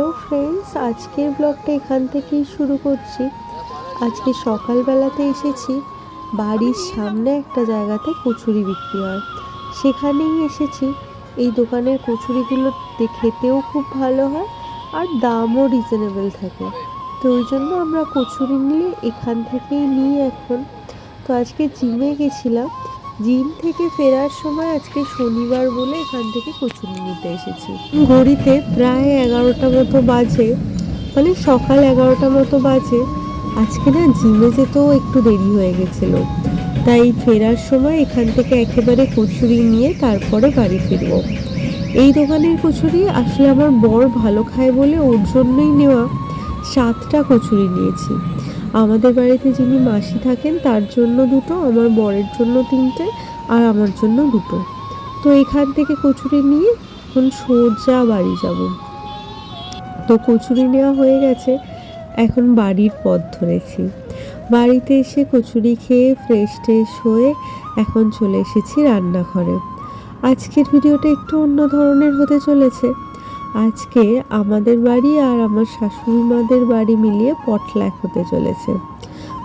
Hello friends, আজকের ব্লগটা এখান থেকেই শুরু করছি। আজকে সকালবেলাতে এসেছি, বাড়ির সামনে একটা জায়গাতে কচুরি বিক্রি হয়। সেখানেই এসেছি, এই দোকানের কচুরিগুলো খেতেও খুব ভালো হয় আর দামও রিজনেবল থাকে। তো ওই জন্য আমরা কচুরি নিয়ে এখান থেকেই নিই এখন। তো আজকে জিমে গেছিলাম জিম থেকে ফেরার সময় আজকে শনিবার বলে এখান থেকে কচুরি নিতে এসেছি। ঘড়িতে প্রায় এগারোটা মতো বাজে মানে সকাল এগারোটা মতো বাজে। আজকে না জিমে যেতেও একটু দেরি হয়ে গেছিল। তাই ফেরার সময় এখান থেকে একেবারে কচুরি নিয়ে তারপরে বাড়ি ফিরবো। এই দোকানের কচুরি আসলে আমার বর ভালো খায় বলে ওর জন্যই নেওয়া সাতটা কচুরি নিয়েছি। আমাদের বাড়িতে যিনি মাসি থাকেন, তার জন্য দুটো, আমার বরের জন্য তিনটে আর আমার জন্য দুটো। তো এখান থেকে কচুরি নিয়ে এখন সোজা বাড়ি যাব। তো কচুরি নেওয়া হয়ে গেছে, এখন বাড়ির পথ ধরেছি। বাড়িতে এসে কচুরি খেয়ে ফ্রেশ ট্রেশ হয়ে এখন চলে এসেছি রান্নাঘরে। আজকের ভিডিওটা একটু অন্য ধরনের হতে চলেছে। আজকে আমাদের বাড়ি আর আমার শাশুড়ি মাদের বাড়ি মিলিয়ে পটলাক হতে চলেছে।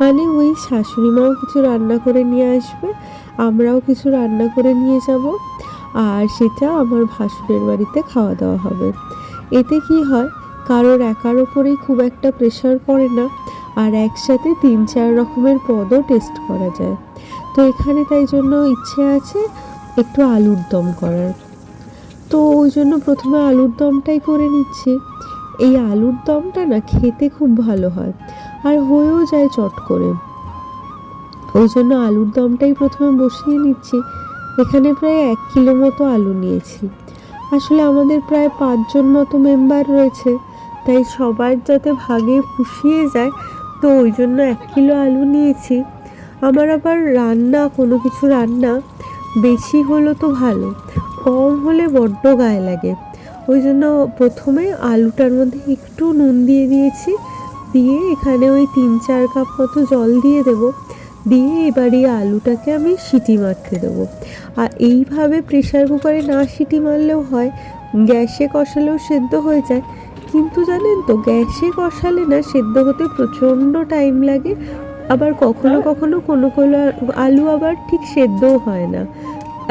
মানে ওই শাশুড়ি মাও কিছু রান্না করে নিয়ে আসবে, আমরাও কিছু রান্না করে নিয়ে যাব, আর সেটা আমার ভাসুরের বাড়িতে খাওয়া দাওয়া হবে। এতে কি হয়, কারোর একার ওপরেই খুব একটা প্রেশার পড়ে না, আর একসাথে তিন চার রকমের পদও টেস্ট করা যায়। তো এখানে তাই জন্য ইচ্ছে আছে একটু আলুর দম করার। তো ওই জন্য প্রথমে আলুর দমটাই করে নিচ্ছি। এই আলুর দমটা না খেতে খুব ভালো হয় আর হয়েও যায় চট করে। ওই জন্য আলুর দমটাই প্রথমে বসিয়ে নিচ্ছি। এখানে প্রায় এক কিলো মতো আলু নিয়েছি। আসলে আমাদের প্রায় পাঁচজন মতো মেম্বার রয়েছে, তাই সবার যাতে ভাগে পুষিয়ে যায়, তো ওই জন্য এক কিলো আলু নিয়েছি। আমার আবার রান্না, কোনো কিছু রান্না বেশি হলো তো ভালো। কম হলে বড্ড গায়ে লাগে। ওই জন্য প্রথমে আলুটার মধ্যে একটু নুন দিয়ে দিয়েছি। দিয়ে এখানে ওই তিন চার কাপ মতো জল দিয়ে দেবো। দিয়ে এবার এই আলুটাকে আমি সিটি মারতে দেবো। আর এইভাবে প্রেশার কুকারে না সিটি মারলেও হয় গ্যাসে কষালেও সেদ্ধ হয়ে যায়। কিন্তু জানেন তো গ্যাসে কষালে না সেদ্ধ হতে প্রচণ্ড টাইম লাগে। আবার কখনো কখনো কোনো কোনো আলু আবার ঠিক সেদ্ধও হয় না।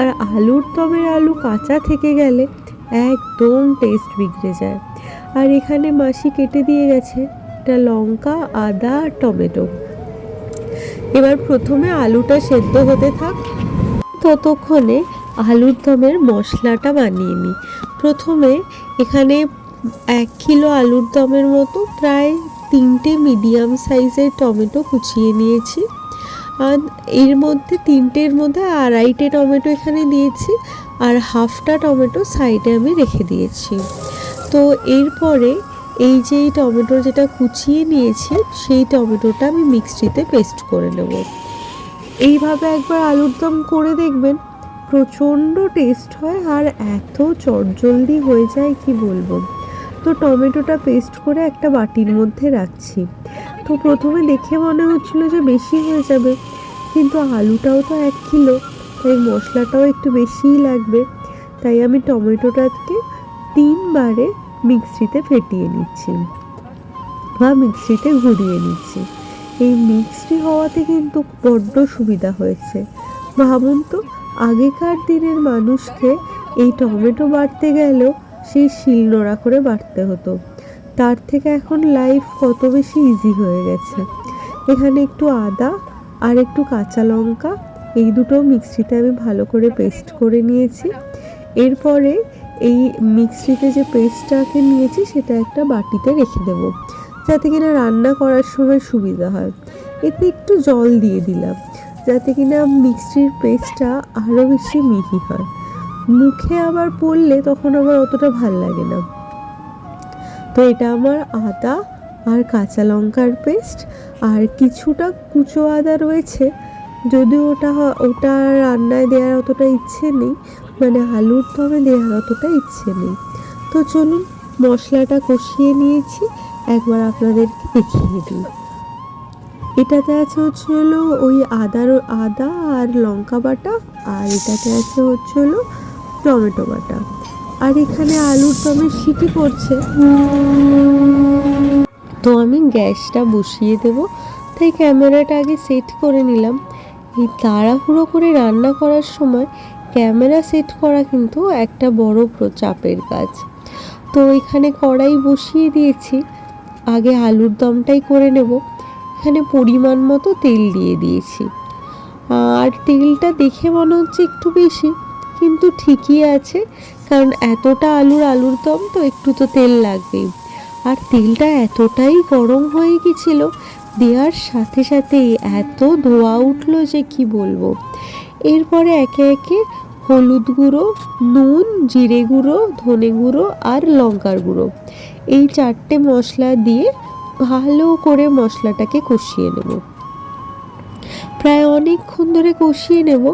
আর আলুর তবে আলু কাঁচা থেকে গেলে একদম টেস্ট বিগড়ে যায়। আর এখানে মাসি কেটে দিয়ে গেছে এটা লঙ্কা, আদা, আর টমেটো। এবার প্রথমে আলুটা সেদ্ধ হতে থাক। ততক্ষণে আলুর দমের মশলাটা বানিয়ে নিই। প্রথমে এখানে এক কিলো আলুর দমের মতো প্রায় তিনটে মিডিয়াম সাইজের টমেটো কুচিয়ে নিয়েছি। এর মধ্যে তিনটের মধ্যে আড়াইটে টমেটো এখানে দিয়েছি আর হাফটা টমেটো সাইডে আমি রেখে দিয়েছি। তো এরপরে এই যে এই টমেটো যেটা কুচিয়ে নিয়েছি, সেই টমেটোটা আমি মিক্সিতে পেস্ট করে নেব। এইভাবে একবার আলুর দম করে দেখবেন, প্রচণ্ড টেস্ট হয় আর এত চটজলদি হয়ে যায়, কি বলব? তো টমেটোটা পেস্ট করে একটা বাটির মধ্যে রাখছি। তো প্রথমে দেখে মনে হচ্ছিল যে বেশি হয়ে যাবে, কিন্তু আলুটাও তো এক কিলো, তাই মশলাটাও একটু বেশিই লাগবে। তাই আমি টমেটোটাকে তিনবারে মিক্সিতে ফেটিয়ে নিচ্ছি বা মিক্সিতে ঘুরিয়ে নিচ্ছি। এই মিক্সটি হওয়াতে কিন্তু বড্ড সুবিধা হয়েছে। ভাবুন তো, আগেকার দিনের মানুষকে এই টমেটো বাটতে গেলেও সেই শিলনোড়া করে বাটতে হতো। তার থেকে এখন লাইফ কত বেশি ইজি হয়ে গেছে। এখানে একটু আদা আর একটু কাঁচা লঙ্কা, এই দুটো মিক্সিতে আমি ভালো করে পেস্ট করে নিয়েছি। এরপরে এই মিক্সিতে যে পেস্টটাকে নিয়েছি, সেটা একটা বাটিতে রেখে দেব, যাতে কিনা রান্না করার সময় সুবিধা হয়। এতে একটু জল দিয়ে দিলাম, যাতে কিনা মিক্সির পেস্টটা আরও বেশি মিহি হয়। মুখে আবার পড়লে তখন আবার অতটা ভালো লাগে না। তো এটা আমার আদা আর কাঁচা লঙ্কার পেস্ট আর কিছুটা কুচো আদা রয়েছে। যদিও ওটা ওটা রান্নায় দেওয়ার অতটা ইচ্ছে নেই মানে আলুর দমে দেওয়ার অতটা ইচ্ছে নেই। তো চলুন মশলাটা কষিয়ে নিয়েছি, একবার আপনাদেরকে দেখিয়ে দিই। এটাতে আছে হচ্ছে হলো ওই আদার, আদা আর লঙ্কা বাটা, আর এটাতে আছে হচ্ছে হলো টমেটো বাটা। আর এখানে আলুর দমের সিটি পড়ছে। তো আমি গ্যাসটা বসিয়ে দেব। তাই ক্যামেরাটা আগে সেট করে নিলাম। এই তাড়াহুড়ো করে রান্না করার সময় ক্যামেরা সেট করা কিন্তু একটা বড় প্র- চাপের কাজ। তো এখানে কড়াই বসিয়ে দিয়েছি। আগে আলুর দমটাই করে নেব। এখানে পরিমাণ মতো তেল দিয়ে দিয়েছি। আর তেলটা দেখে মনে হচ্ছে একটু বেশি। কিন্তু ঠিকই আছে, কারণ এতটা আলুর আলুর দম তো একটু তো তেল লাগবেই। আর তেলটা এতটাই গরম হয়ে গেছিল, দেওয়ার সাথে সাথে এত ধোয়া উঠল যে কি বলব। এরপরে একে একে হলুদ গুঁড়ো, নুন, জিরে গুঁড়ো, ধনে গুঁড়ো আর লঙ্কার গুঁড়ো। এই চারটে মশলা দিয়ে ভালো করে মশলাটাকে কষিয়ে নেব। প্রায় অনেকক্ষণ ধরে কষিয়ে নেব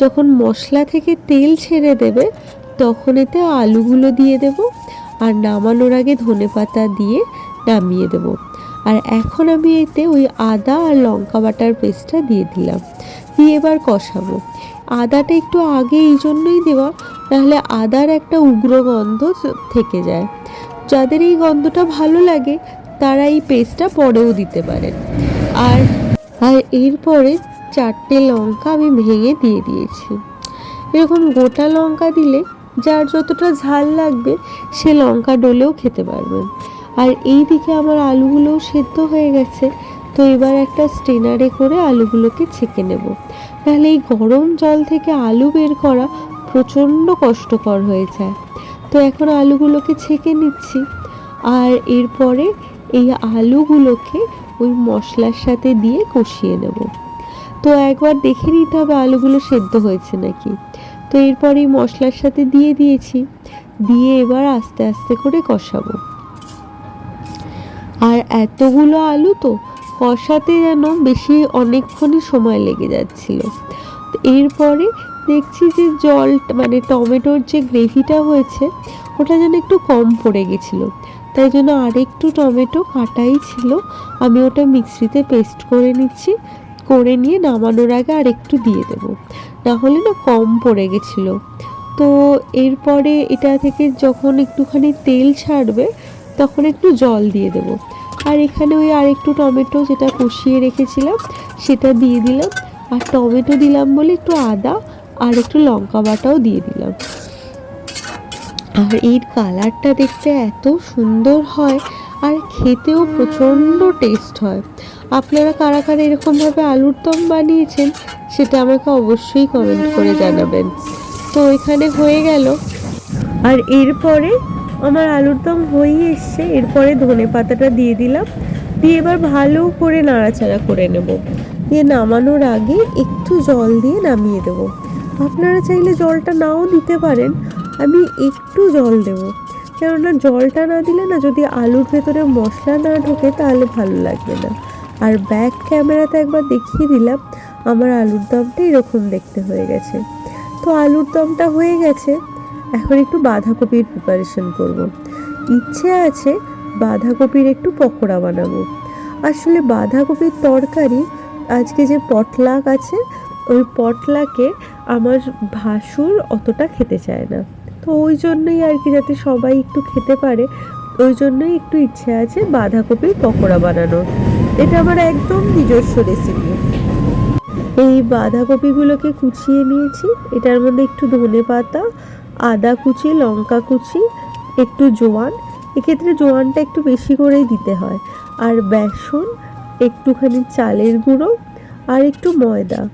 যখন মশলা থেকে তেল ছেড়ে দেবে, তখন এতে আলুগুলো দিয়ে দেব আর নামানোর আগে ধনে পাতা দিয়ে নামিয়ে দেব। আর এখন আমি এতে ওই আদা আর লঙ্কা বাটার পেস্টটা দিয়ে দিলাম। দিয়ে এবার কষাবো। আদাটা একটু আগে এই জন্যই দেওয়া, নাহলে আদার একটা উগ্র গন্ধ থেকে যায়। যাদের এই গন্ধটা ভালো লাগে, তারা এই পেস্টটা পরেও দিতে পারেন। আর আর এরপরে চারটে লঙ্কা আমি ভেঙে দিয়ে দিয়েছি। এরকম গোটা লঙ্কা দিলে যার যতটা ঝাল লাগবে, সে লঙ্কা ডলেও খেতে পারবেন আর এই দিকে আমার আলুগুলোও সেদ্ধ হয়ে গেছে, তো এবার একটা স্টেনারে করে আলুগুলোকে ছেঁকে নেব। তাহলে এই গরম জল থেকে আলু বের করা প্রচণ্ড কষ্টকর হয়ে যায়। তো এখন আলুগুলোকে ছেঁকে নিচ্ছি, আর এরপরে এই আলুগুলোকে ওই মশলার সাথে দিয়ে কষিয়ে নেব। তো একবার দেখে নিতে হবে আলুগুলো সেদ্ধ হয়েছে নাকি। তো এরপর মশলার সাথে দিয়ে দিয়েছি। দিয়ে এবার আস্তে আস্তে করে কষাবো। আর এতগুলো আলু তো কষাতে যেন বেশি অনেকক্ষণই সময় লেগে যাচ্ছিল। এরপরে দেখছি যে জল মানে টমেটোর যে গ্রেভিটা হয়েছে, ওটা যেন একটু কম পড়ে গেছিল। তাই জন্য আরেকটু টমেটো কাটাই ছিল। আমি ওটা মিক্সিতে পেস্ট করে নিচ্ছি। করে নিয়ে নামানোর আগে আর একটু দিয়ে দেবো। না হলে না কম পড়ে গেছিল। তো এরপরে এটা থেকে যখন একটুখানি তেল ছাড়বে, তখন একটু জল দিয়ে দেবো। আর এখানে ওই আরেকটু টমেটো যেটা কষিয়ে রেখেছিলাম, সেটা দিয়ে দিলাম। আর টমেটো দিলাম বলে একটু আদা আর একটু লঙ্কা বাটাও দিয়ে দিলাম। আর এর কালারটা দেখতে এত সুন্দর হয়, আর খেতেও প্রচণ্ড টেস্ট হয়। আপনারা কারা কারা এরকমভাবে আলুর দম বানিয়েছেন সেটা আমাকে অবশ্যই কমেন্ট করে জানাবেন। তো এখানে হয়ে গেল। আর এরপরে আমার আলুর দম হয়েই এসছে, এরপরে ধনে পাতাটা দিয়ে দিলাম। দিয়ে এবার ভালো করে নাড়াচাড়া করে নেব। দিয়ে নামানোর আগে একটু জল দিয়ে নামিয়ে দেব। আপনারা চাইলে জলটা নাও দিতে পারেন, আমি একটু জল দেব। কেননা জলটা না দিলে না যদি আলুর ভেতরে মশলা না ঢোকে তাহলে ভালো লাগবে না। আর ব্যাক ক্যামেরাতে একবার দেখিয়ে দিলাম, আমার আলুর দমটা এরকম দেখতে হয়ে গেছে। তো আলুর দমটা হয়ে গেছে, এখন একটু বাঁধাকপির প্রিপারেশন করব। ইচ্ছে আছে বাঁধাকপির একটু পকোড়া বানাবো। আসলে বাঁধাকপির তরকারি, আজকে যে পটলাক আছে, ওই পটলাকে আমার ভাসুর অতটা খেতে চায় না। তো ওই জন্যই আর কি যাতে সবাই একটু খেতে পারে, ওই জন্যই একটু ইচ্ছে আছে বাঁধাকপির পকোড়া বানানোর। এটা আমার একদম নিজস্ব রেসিপি এই বাঁধাকপিগুলোকে কুচিয়ে নিয়েছি। এটার মধ্যে একটু ধনে পাতা, আদা কুচি, লঙ্কা কুচি, একটু জোয়ান। এক্ষেত্রে জোয়ানটা একটু বেশি করেই দিতে হয়। আর বেসন, একটুখানি চালের গুঁড়ো আর একটু ময়দা।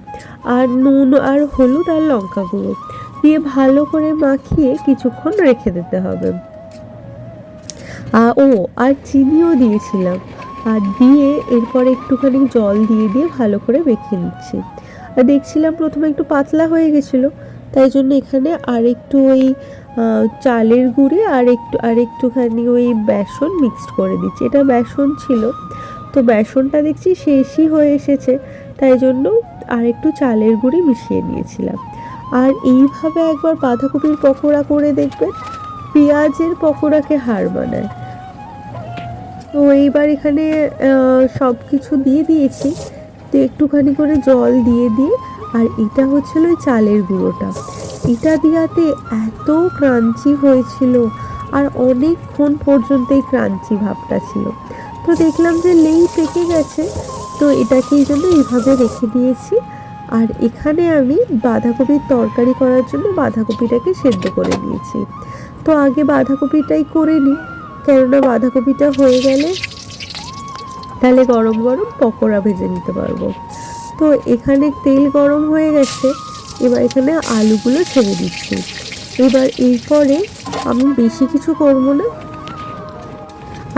আর নুন আর হলুদ আর লঙ্কা গুঁড়ো দিয়ে ভালো করে মাখিয়ে কিছুক্ষণ রেখে দিতে হবে। ও, আর চিনিও দিয়েছিলাম। আর দিয়ে এরপর একটুখানি জল দিয়ে দিয়ে ভালো করে মেখে নিচ্ছি। আর দেখছিলাম প্রথমে একটু পাতলা হয়ে গেছিল, তাই জন্য এখানে আর একটু ওই চালের গুঁড়ি আর একটু, আর একটুখানি ওই বেসন মিক্সড করে দিচ্ছি। এটা বেসন ছিল, তো বেসনটা দেখছি শেষই হয়ে এসেছে, তাই জন্য আর একটু চালের গুঁড়ি মিশিয়ে নিয়েছিলাম। আর এইভাবে একবার বাঁধাকপির পকোড়া করে দেখবেন, পেঁয়াজের পকোড়াকে হার মানায়। তো এইবার এখানে সব কিছু দিয়ে দিয়েছি। তো একটুখানি করে জল দিয়ে দিয়ে আর এটা হচ্ছিল ওই চালের গুঁড়োটা। এটা দিয়াতে এত ক্রাঞ্চি হয়েছিল আর অনেকক্ষণ পর্যন্ত এই ক্রাঞ্চি ভাবটা ছিল। তো দেখলাম যে লেই পেকে গেছে। তো এটাকে এই জন্য এইভাবে রেখে দিয়েছি। আর এখানে আমি বাঁধাকপির তরকারি করার জন্য বাঁধাকপিটাকে সেদ্ধ করে নিয়েছি। তো আগে বাঁধাকপিটাই করে নিই। কেননা বাঁধাকপিটা হয়ে গেলে তাহলে গরম গরম পকোড়া ভেজে নিতে পারব। তো এখানে তেল গরম হয়ে গেছে, এবার এখানে আলুগুলো ছেড়ে দিচ্ছি। এবার এরপরে আমি বেশি কিছু করব না।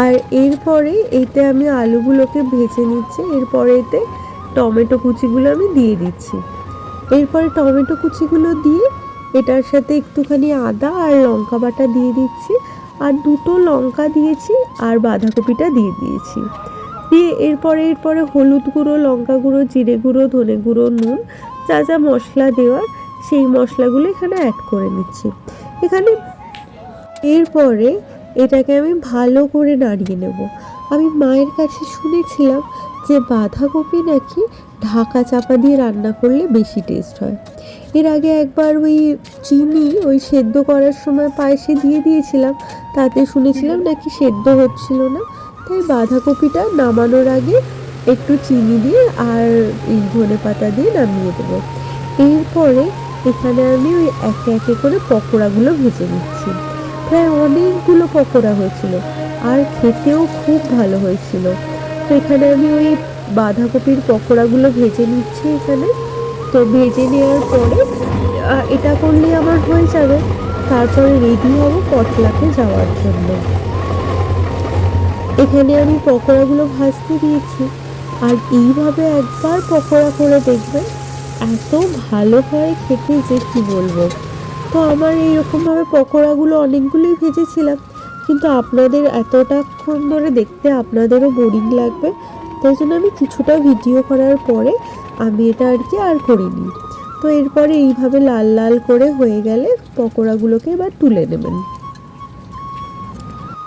আর এরপরে এতে আমি আলুগুলোকে ভেজে নিচ্ছি, এরপরে এতে টমেটো কুচিগুলো আমি দিয়ে দিচ্ছি। এরপরে টমেটো কুচিগুলো দিয়ে এটার সাথে একটুখানি আদা আর লঙ্কা বাটা দিয়ে দিচ্ছি। আর দুটো লঙ্কা দিয়েছি আর বাঁধাকপিটা দিয়ে দিয়েছি। দিয়ে এরপরে এরপরে হলুদ গুঁড়ো, লঙ্কা গুঁড়ো, জিরে গুঁড়ো, ধনে গুঁড়ো, নুন, যা যা মশলা দেওয়ার সেই মশলাগুলো এখানে অ্যাড করে নিচ্ছি। এখানে এরপরে এটাকে আমি ভালো করে নাড়িয়ে নেব। আমি মায়ের কাছে শুনেছিলাম যে বাঁধাকপি নাকি ঢাকা চাপা দিয়ে রান্না করলে বেশি টেস্ট হয়। এর আগে একবার ওই চিনি ওই সেদ্ধ করার সময় পায়েসে দিয়ে দিয়েছিলাম, তাতে শুনেছিলাম নাকি সেদ্ধ হচ্ছিল না, তাই বাঁধাকপিটা নামানোর আগে একটু চিনি দিয়ে আর এই ধনে পাতা দিয়ে নামিয়ে দেবো। এরপরে এখানে আমি ওই একে একে করে পকোড়াগুলো ভেজে নিচ্ছি। প্রায় অনেকগুলো পকোড়া হয়েছিল আর খেতেও খুব ভালো হয়েছিল। তো এখানে আমি ওই বাঁধাকপির পকোড়াগুলো ভেজে নিচ্ছি এখানে। তো ভেজে নেওয়ার পরে এটা করলে আমার হয়ে যাবে। তারপরে রেডি হব পটলাতে যাওয়ার জন্য। এখানে আমি পকোড়াগুলো ভাজতে দিয়েছি। আর এইভাবে একবার পকোড়া করে দেখবেন এত ভালো হয় খেতে যে কি বলব। তো আমার এইরকমভাবে পকোড়াগুলো অনেকগুলোই ভেজেছিলাম, কিন্তু আপনাদের এতটাক্ষণ ধরে দেখতে আপনাদেরও বোরিং লাগবে। তাই জন্য আমি কিছুটা ভিডিও করার পরে আমি এটা আর কি আর করিনি। তো এরপরে এইভাবে লাল লাল করে হয়ে গেলে পকোড়াগুলোকে এবার তুলে নেবেন।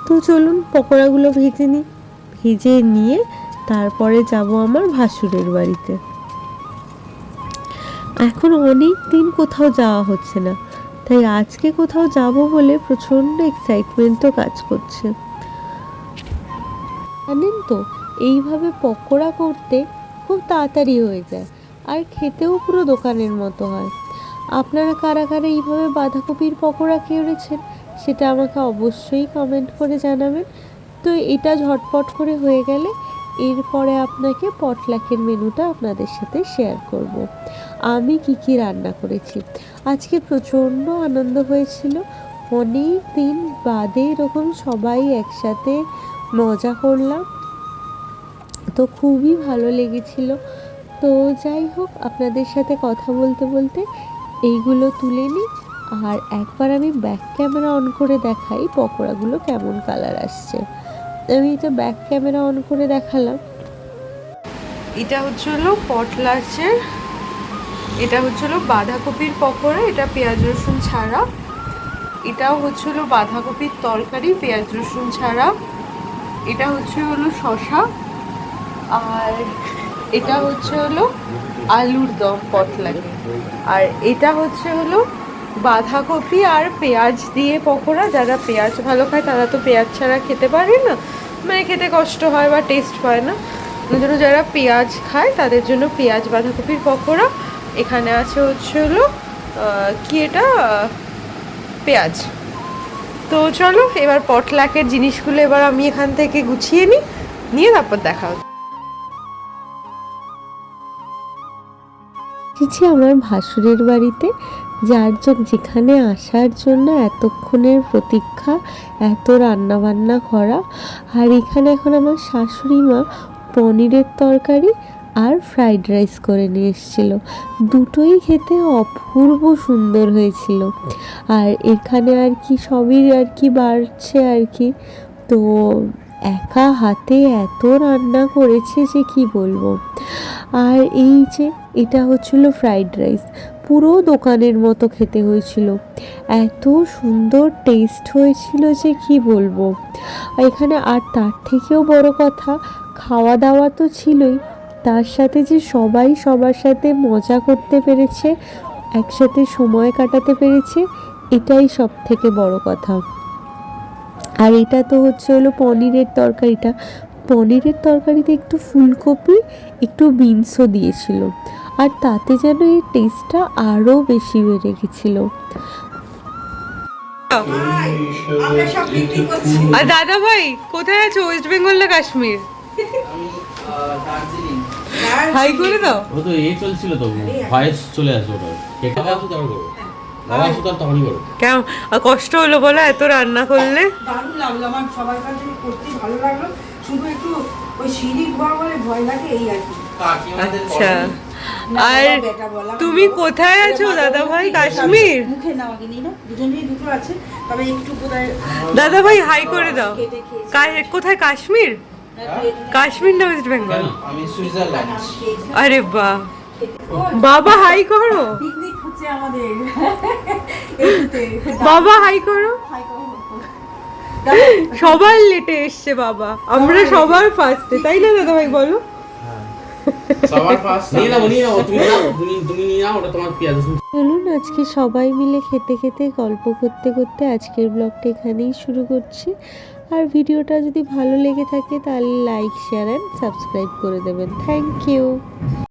তো চলুন পকোড়াগুলো ভেজে নিই ভেজে নিয়ে তারপরে যাব আমার ভাসুরের বাড়িতে। এখন অনেক দিন কোথাও যাওয়া হচ্ছে না, তাই আজকে কোথাও যাব বলে প্রচণ্ড এক্সাইটমেন্টও কাজ করছে। জানেন তো, এইভাবে পকোড়া করতে খুব তাড়াতাড়ি হয়ে যায়। আর খেতেও পুরো দোকানের মতো হয়। আপনারা কারা কারা এইভাবে বাঁধাকপির পকোড়া খেয়েছেন সেটা আমাকে অবশ্যই কমেন্ট করে জানাবেন। তো এটা ঝটপট করে হয়ে গেলে এরপরে আপনাকে পটলাকের মেনুটা আপনাদের সাথে শেয়ার করব। আমি কি কি রান্না করেছি? আজকে প্রচণ্ড আনন্দ হয়েছিল। অনেক দিন বাদে এরকম সবাই একসাথে মজা করলাম। তো খুবই ভালো লেগেছিল। তো যাই হোক, আপনাদের সাথে কথা বলতে বলতে এইগুলো তুলে নিই। আর একবার আমি ব্যাক ক্যামেরা অন করে দেখাই পকোড়াগুলো কেমন কালার আসছে। আমি এটা ব্যাক ক্যামেরা অন করে দেখালাম। এটা হচ্ছে হলো পটলাচের এটা হচ্ছে হলো বাঁধাকপির পকোড়া, এটা পেঁয়াজ রসুন ছাড়া। এটাও হচ্ছে হলো বাঁধাকপির তরকারি, পেঁয়াজ রসুন ছাড়া। এটা হচ্ছে হলো শশা আর এটা হচ্ছে হলো আলুর দম পটলাকে আর এটা হচ্ছে হলো বাঁধাকপি আর পেঁয়াজ দিয়ে পকোড়া। যারা পেঁয়াজ ভালো খায়, তারা তো পেঁয়াজ ছাড়া খেতে পারে না। মানে খেতে কষ্ট হয় বা টেস্ট হয় না। ওই যারা পেঁয়াজ খায়, তাদের জন্য পেঁয়াজ, বাঁধাকপির পকোড়া। এখানে আছে হচ্ছে হলো কি এটা? পেঁয়াজ। তো চলো, এবার পটলাকের জিনিসগুলো এবার আমি এখান থেকে গুছিয়ে নিই। নিয়ে তারপর দেখা হচ্ছে। এসেছি আমার ভাসুরের বাড়িতে, যার জন্য যেখানে আসার জন্য এতক্ষণের প্রতীক্ষা, এত রান্না বান্না করা। আর এখানে এখন আমার শাশুড়ি মা পনিরের তরকারি আর ফ্রাইড রাইস করে নিয়ে এসেছিল। দুটোই খেতে অপূর্ব সুন্দর হয়েছিল। আর এখানে আর কি সবই আর কি বাড়ছে আর কি। তো একা হাতে এত রান্না করেছে যে কি বলব? আর এই যে, এটা হচ্ছিল ফ্রাইড রাইস। পুরো দোকানের মতো খেতে হয়েছিল। এত সুন্দর টেস্ট হয়েছিল যে কি বলব। এখানে আর তার থেকেও বড় কথা খাওয়া দাওয়া তো ছিলই। তার সাথে যে সবাই সবার সাথে মজা করতে পেরেছে, একসাথে সময় কাটাতে পেরেছে, এটাই সব থেকে বড় কথা। আর এটা তো হচ্ছে হলো পনিরের তরকারিটা। পনিরের তরকারিতে একটু ফুলকপি একটু বিনসও দিয়েছিল। আর তাতে যেন এই টেস্টটা আরও বেশি বেড়ে গেছিল। আর দাদা ভাই কোথায় আছো? ওয়েস্ট বেঙ্গল না কাশ্মীর হাই করে দাও। ও তো এই চলছিল তো ভয়েস চলে আসবে ওটা কেটে করো। কেমন? কষ্ট হলো বলো এত রান্না করলে? দারুণ লাগল আমার সবার কাছে করতে ভালো লাগল। শুধু একটু ওই সিঁড়ি ঘোরা বলে ভয় লাগে এই আর কি। আচ্ছা। আর বাবা, তুমি কোথায় আছো এটা দাদা ভাই কাশ্মীর? মুখে নাও আগে নিই না দুজনেরই দুটো আছে তবে একটু কোথায় দাদা ভাই হাই করে দাও। কোথায় কাশ্মীর? কাশ্মীর না ওয়েস্ট বেঙ্গল? আমি সুইজারল্যান্ড। আরে বাহ বাবা হাই করো। পিকনিক হচ্ছে আমাদের। বাবা হাই করো। সবার লেটে এসছে বাবা। আমরা সবার ফার্স্টে তাই না দাদা ভাই বলো? রসুন চলুন আজকে সবাই মিলে খেতে খেতে গল্প করতে করতে আজকের ব্লগটা এখানেই শুরু করছি। আর ভিডিওটা যদি ভালো লেগে থাকে তাহলে লাইক শেয়ার অ্যান্ড সাবস্ক্রাইব করে দেবেন। Thank you